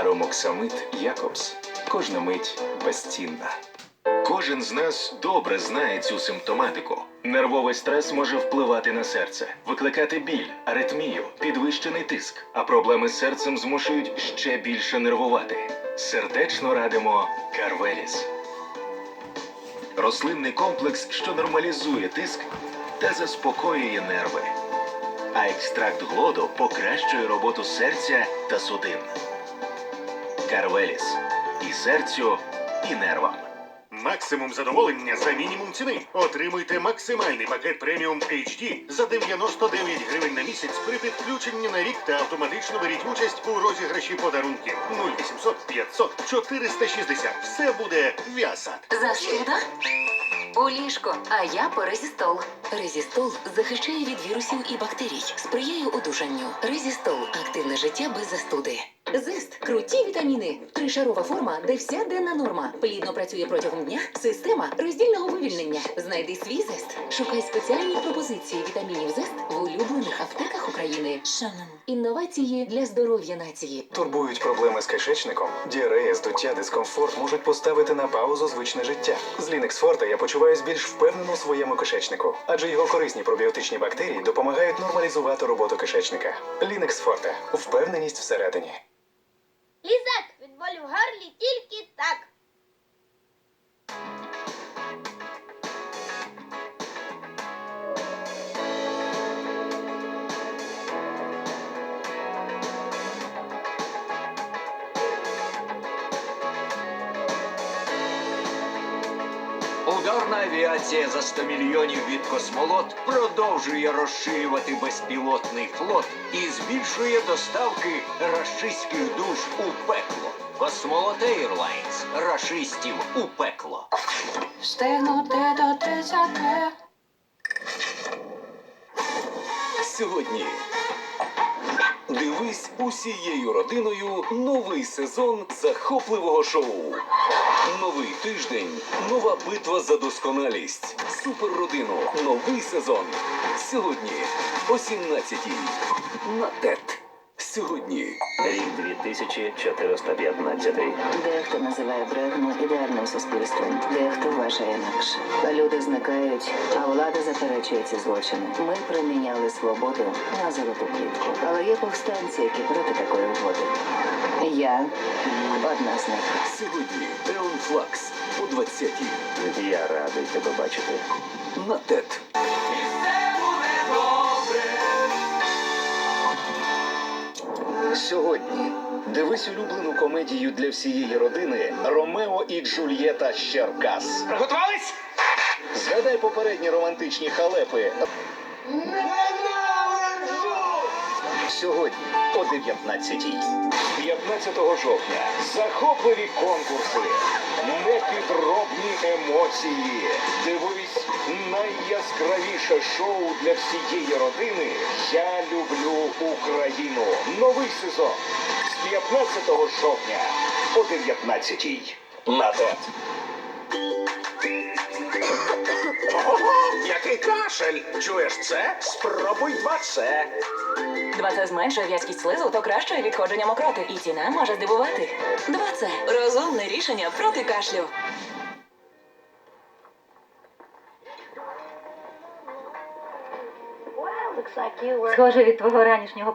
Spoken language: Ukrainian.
Аромоксамит Якобс. Кожна мить безцінна. Кожен з нас добре знає цю симптоматику. Нервовий стрес може впливати на серце, викликати біль, аритмію, підвищений тиск, а проблеми з серцем змушують ще більше нервувати. Сердечно радимо Карвеліс. Рослинний комплекс, що нормалізує тиск та заспокоює нерви. А екстракт глоду покращує роботу серця та судин. Карвеліс. І серцю, і нервам. Максимум задоволення за мінімум ціни. Отримуйте максимальний пакет преміум HD за 99 гривень на місяць при підключенні на рік та автоматично беріть участь у розіграші подарунків 0800 500 460. Все буде Віасад. Застуда? У ліжко, а я по резістол. Резістол захищає від вірусів і бактерій, сприяє одужанню. Резістол активне життя без застуди. Зест круті вітаміни. Тришарова форма, де вся денна норма. Плідно працює протягом дня. Система роздільного вивільнення. Знайди свій зест. Шукай спеціальні пропозиції вітамінів зест в улюблених аптеках України. Шанон. Інновації для здоров'я нації. Турбують проблеми з кишечником, діарея, здуття, дискомфорт можуть поставити на паузу звичне життя. З Linux Forte я почуваюсь більш впевнено у своєму кишечнику, адже його корисні пробіотичні бактерії допомагають нормалізувати роботу кишечника. Linux Forte. впевненість всередині. Лізак від болю в горлі тільки так. Ударна авіація за 100 мільйонів від космолот продовжує розширювати безпілотний флот і збільшує доставки рашистських душ у пекло. Космолот Airlines. рашистів у пекло. Встигнути до тридцяти. Сьогодні дивись усією родиною новий сезон захопливого шоу. Новий тиждень, нова битва за досконалість. Суперродину. Новий сезон. Сьогодні о 17-й. На ТЕТ. Сьогодні. Рік 2415. Дехто називає Брехну ідеальним суспільством, дехто вважає інакше. Люди зникають, а влада заперечує ці злочини. Ми приміняли свободу на золоту клітку. Але є повстанці, які проти такої угоди. Я одна з них. Сьогодні Еон Флакс о 20-й. Я радий тебе бачити. На ТЕТ. Сьогодні дивись улюблену комедію для всієї родини Ромео і Джульєта Щеркас. Приготувались? Готувались? Згадай попередні романтичні халепи. Сьогодні о 19-й. 15 жовтня. Захопливі конкурси, непідробні емоції. Дивись найяскравіше шоу для всієї родини. Я люблю Україну. Новий сезон з 15 жовтня о 19-й. На ТЕТ. Який кашель? Чуєш це? Спробуй два це. Два це зменшує в'язкість слизу, то краще відходження мокроти. І ціна може здивувати. Два це розумне рішення проти кашлю. Looks like you were Схоже, від твого ранішнього